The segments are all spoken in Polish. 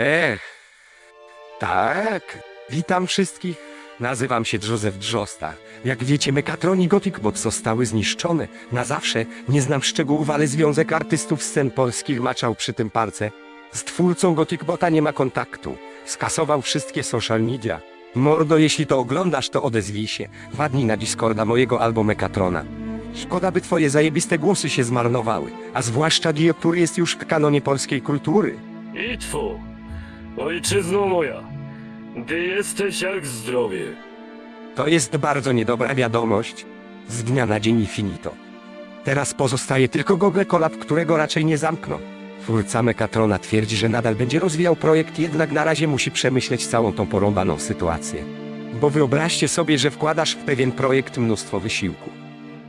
Ech, tak, witam wszystkich. Nazywam się Józef Drzosta. Jak wiecie, Mekatron i Gothic Bot zostały zniszczone. Na zawsze nie znam szczegółów, ale Związek Artystów Scen Polskich maczał przy tym palce. Z twórcą Gothic Bota nie ma kontaktu. Skasował wszystkie social media. Mordo, jeśli to oglądasz, to odezwij się. Wpadnij na Discorda mojego albo Mekatrona. Szkoda, by twoje zajebiste głosy się zmarnowały. A zwłaszcza Dio, który jest już w kanonie polskiej kultury. I twu, ojczyzno moja, gdy jesteś jak zdrowie. To jest bardzo niedobra wiadomość. Z dnia na dzień finito. Teraz pozostaje tylko Google Colab, którego raczej nie zamkną. Twórca Mekatrona twierdzi, że nadal będzie rozwijał projekt, jednak na razie musi przemyśleć całą tą porąbaną sytuację. Bo wyobraźcie sobie, że wkładasz w pewien projekt mnóstwo wysiłku.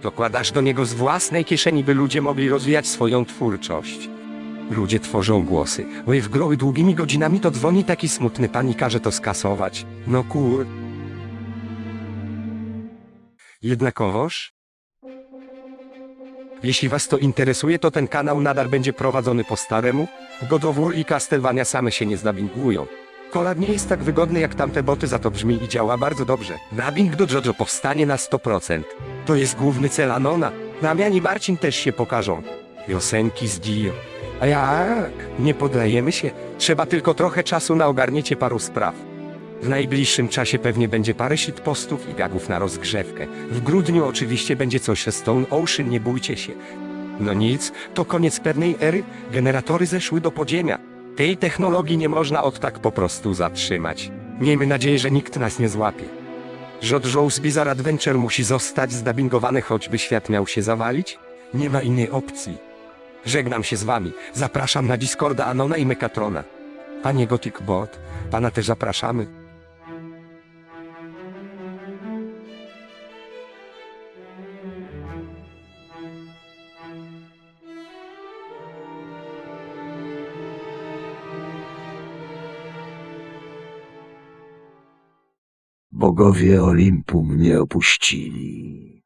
Dokładasz do niego z własnej kieszeni, by ludzie mogli rozwijać swoją twórczość. Ludzie tworzą głosy. Wave groły długimi godzinami to dzwoni taki smutny pan i każe to skasować. No kur... Jednakowoż? Jeśli was to interesuje, to ten kanał nadal będzie prowadzony po staremu. God of War i Castlevania same się nie znabingują. Kolab nie jest tak wygodny jak tamte boty, za to brzmi i działa bardzo dobrze. Dubbing do JoJo powstanie na 100%. To jest główny cel Anona. Damian i Marcin też się pokażą. Piosenki z Dio. A jak? Nie podajemy się. Trzeba tylko trochę czasu na ogarnięcie paru spraw. W najbliższym czasie pewnie będzie parę postów i gagów na rozgrzewkę. W grudniu oczywiście będzie coś ze Stone Ocean, nie bójcie się. No nic, to koniec pewnej ery, generatory zeszły do podziemia. Tej technologii nie można od tak po prostu zatrzymać. Miejmy nadzieję, że nikt nas nie złapie. JoJo's Bizarre Adventure musi zostać zdabingowany, choćby świat miał się zawalić? Nie ma innej opcji. Żegnam się z wami. Zapraszam na Discorda Anona i Mekatrona. Panie Gothic Bot, pana też zapraszamy. Bogowie Olimpu mnie opuścili.